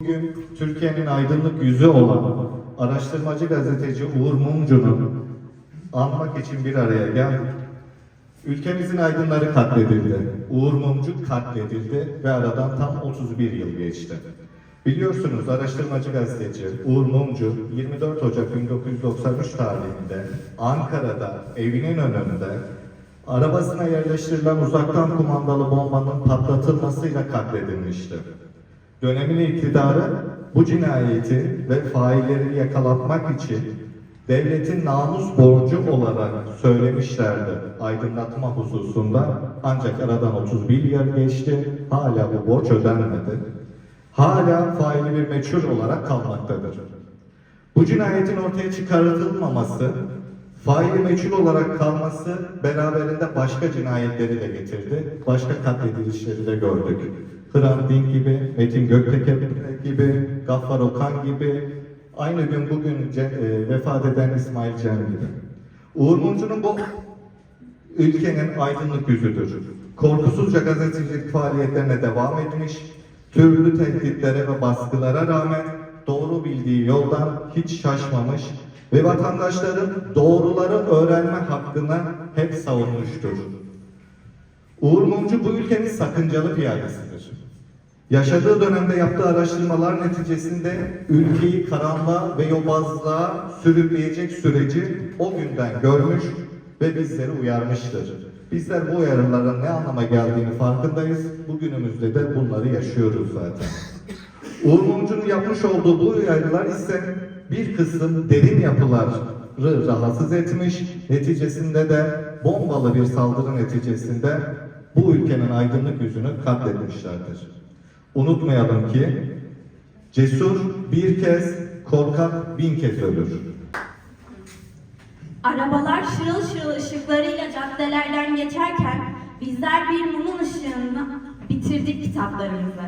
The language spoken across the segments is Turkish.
Bugün Türkiye'nin aydınlık yüzü olan araştırmacı gazeteci Uğur Mumcu'nu anmak için bir araya geldik. Ülkemizin aydınları katledildi. Uğur Mumcu katledildi ve aradan tam 31 yıl geçti. Biliyorsunuz araştırmacı gazeteci Uğur Mumcu 24 Ocak 1993 tarihinde Ankara'da evinin önünde arabasına yerleştirilen uzaktan kumandalı bombanın patlatılmasıyla katledilmişti. Dönemin iktidarı bu cinayeti ve failleri yakalatmak için devletin namus borcu olarak söylemişlerdi aydınlatma hususunda. Ancak aradan 31 yıl geçti, hala bu borç ödenmedi. Hala faili bir meçhul olarak kalmaktadır. Bu cinayetin ortaya çıkartılmaması, faili meçhul olarak kalması beraberinde başka cinayetleri de getirdi. Başka katledilişleri de gördük. Hrant Dink gibi, Metin Gökteke gibi, Gaffar Okan gibi, aynı gün bugün ce- e, vefat eden İsmail Cem gibi. Uğur Mumcu'nun bu ülkenin aydınlık yüzüdür. Korkusuzca gazetecilik faaliyetlerine devam etmiş, türlü tehditlere ve baskılara rağmen doğru bildiği yoldan hiç şaşmamış ve vatandaşların doğruları öğrenme hakkını hep savunmuştur. Uğur Mumcu bu ülkenin sakıncalı piyadesidir. Yaşadığı dönemde yaptığı araştırmalar neticesinde ülkeyi karanlığa ve yobazlığa sürükleyecek süreci o günden görmüş ve bizleri uyarmıştır. Bizler bu uyarıların ne anlama geldiğini farkındayız. Bugünümüzde de bunları yaşıyoruz zaten. Uğur Mumcu'nun yapmış olduğu bu uyarılar ise bir kısım derin yapıları rahatsız etmiş. Neticesinde de bombalı bir saldırı neticesinde bu ülkenin aydınlık yüzünü katletmişlerdir. Unutmayalım ki cesur bir kez, korkak bin kez ölür. Arabalar şırıl şırıl ışıklarıyla caddelerden geçerken bizler bir mumun ışığında bitirdik kitaplarımızı.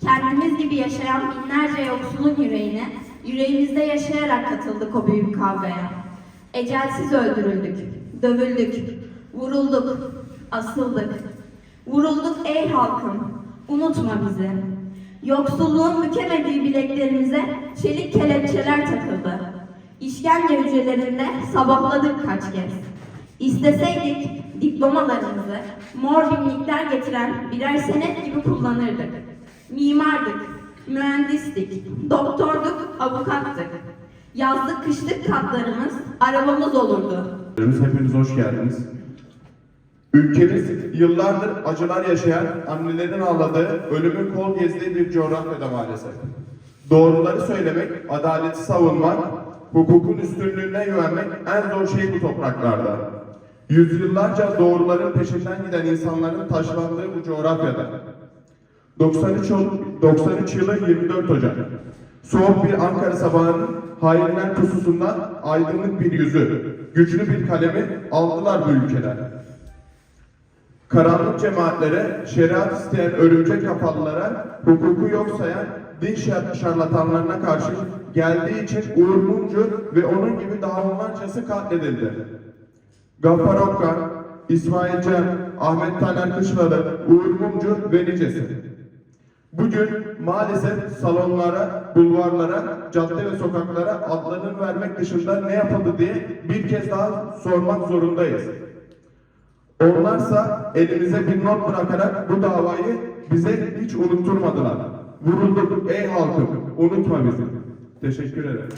Kendimiz gibi yaşayan binlerce yoksulun yüreğine, yüreğimizde yaşayarak katıldık o büyük kavgaya. Ecelsiz öldürüldük, dövüldük, vurulduk, asıldık. Vurulduk ey halkım, unutma bizi. Yoksulluğun bükemediği bileklerimize çelik kelepçeler takıldı. İşkence hücrelerinde sabahladık kaç kez. İsteseydik diplomalarımızı mor binlikler getiren birer senet gibi kullanırdık. Mimardık, mühendistik, doktorduk, avukattık. Yazlık kışlık katlarımız arabamız olurdu. Hepiniz hoş geldiniz. Ülkemiz yıllardır acılar yaşayan, annelerin ağladığı, ölümün kol gezdiği bir coğrafyada maalesef. Doğruları söylemek, adaleti savunmak, hukukun üstünlüğüne güvenmek en zor şey bu topraklarda. Yüzyıllarca doğruların peşinden giden insanların taşlandığı bu coğrafyada. 93, ol- 93 yılı 24 Ocak. Soğuk bir Ankara sabahının hainler pususundan aydınlık bir yüzü, güçlü bir kalemi aldılar bu ülkeden. Karanlık cemaatlere, şeriat isteyen örümcek kafalılara, hukuku yok sayan din şar- şarlatanlarına karşı geldiği için Uğur Mumcu ve onun gibi daha onlarcası katledildi. Gaffar Okkan, İsmail Cem, Ahmet Taner Kışlalı, Uğur Mumcu ve nicesi. Bugün maalesef salonlara, bulvarlara, cadde ve sokaklara adlarını vermek dışında ne yapıldı diye bir kez daha sormak zorundayız. Onlarsa elimize bir not bırakarak bu davayı bize hiç unutturmadılar. Vurulduk ey halkım, unutma bizi. Teşekkür ederim.